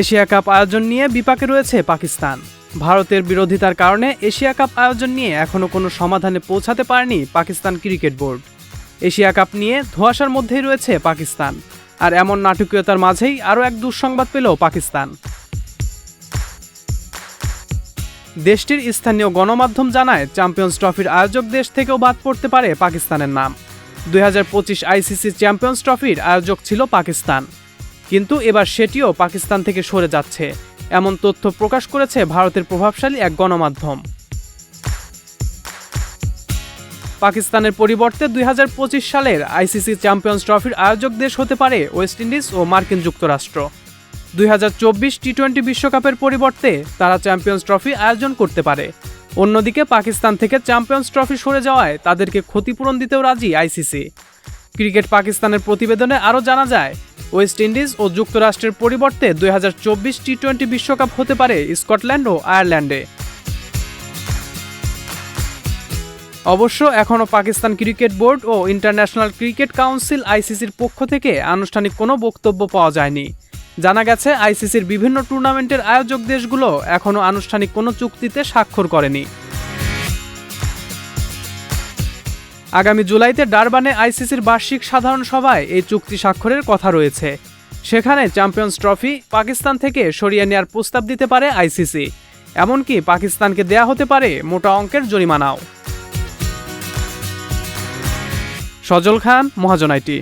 Asia cup আয়োজন নিয়ে বিপাকে রয়েছে পাকিস্তান। ভারতের বিরোধিতার কারণে এশিয়া কাপ আয়োজন নিয়ে এখনও কোনো সমাধানে পৌঁছাতে পারেনি Pakistan cricket board. Asia cup নিয়ে ধোঁয়াশার মধ্যেই রয়েছে পাকিস্তান। আর এমন নাটকীয়তার মাঝেই আরও এক দুঃসংবাদ পেল পাকিস্তান। দেশটির স্থানীয় গণমাধ্যম জানায়, চ্যাম্পিয়ন্স ট্রফির আয়োজক দেশ থেকেও বাদ পড়তে পারে পাকিস্তানের নাম। দুই হাজার পঁচিশ আইসিসি চ্যাম্পিয়ন্স ট্রফির আয়োজক ছিল পাকিস্তান। কিন্তু এবার সেটিও পাকিস্তান থেকে সরে যাচ্ছে। এমন তথ্য প্রকাশ করেছে ভারতের প্রভাবশালী এক গণমাধ্যম। পাকিস্তানের পরিবর্তে দুই হাজার পঁচিশ সালের আইসিসি চ্যাম্পিয়ন্স ট্রফির আয়োজক দেশ হতে পারে ওয়েস্ট ইন্ডিজ ও মার্কিন যুক্তরাষ্ট্র। দুই হাজার চব্বিশ টি টোয়েন্টি বিশ্বকাপের পরিবর্তে তারা চ্যাম্পিয়ন্স ট্রফি আয়োজন করতে পারে। অন্যদিকে পাকিস্তান থেকে চ্যাম্পিয়ন্স ট্রফি সরে যাওয়ায় তাদেরকে ক্ষতিপূরণ দিতেও রাজি আইসিসি। ক্রিকেট পাকিস্তানের প্রতিবেদনে আরও জানা যায় ওয়েস্ট ইন্ডিজ ও যুক্তরাষ্ট্রের পরিবর্তে দুই টি টোয়েন্টি বিশ্বকাপ হতে পারে স্কটল্যান্ড ও আয়ারল্যান্ডে। অবশ্য এখনও পাকিস্তান ক্রিকেট বোর্ড ও ইন্টারন্যাশনাল ক্রিকেট কাউন্সিল আইসিসির পক্ষ থেকে আনুষ্ঠানিক কোনো বক্তব্য পাওয়া যায়নি। জানা গেছে, আইসিসির বিভিন্ন টুর্নামেন্টের আয়োজক দেশগুলো এখনও আনুষ্ঠানিক কোনো চুক্তিতে স্বাক্ষর করেনি। আগামী জুলাইতে ডারবানে আইসিসির বার্ষিক সাধারণ সভায় এই চুক্তি স্বাক্ষরের কথা রয়েছে। সেখানে চ্যাম্পিয়ন্স ট্রফি পাকিস্তান থেকে সরিয়ে নেয়ার প্রস্তাব দিতে পারে আইসিসি। এমনকি পাকিস্তানকে দেয়া হতে পারে মোটা অঙ্কের জরিমানাও। সজল খান মহাজনাইটি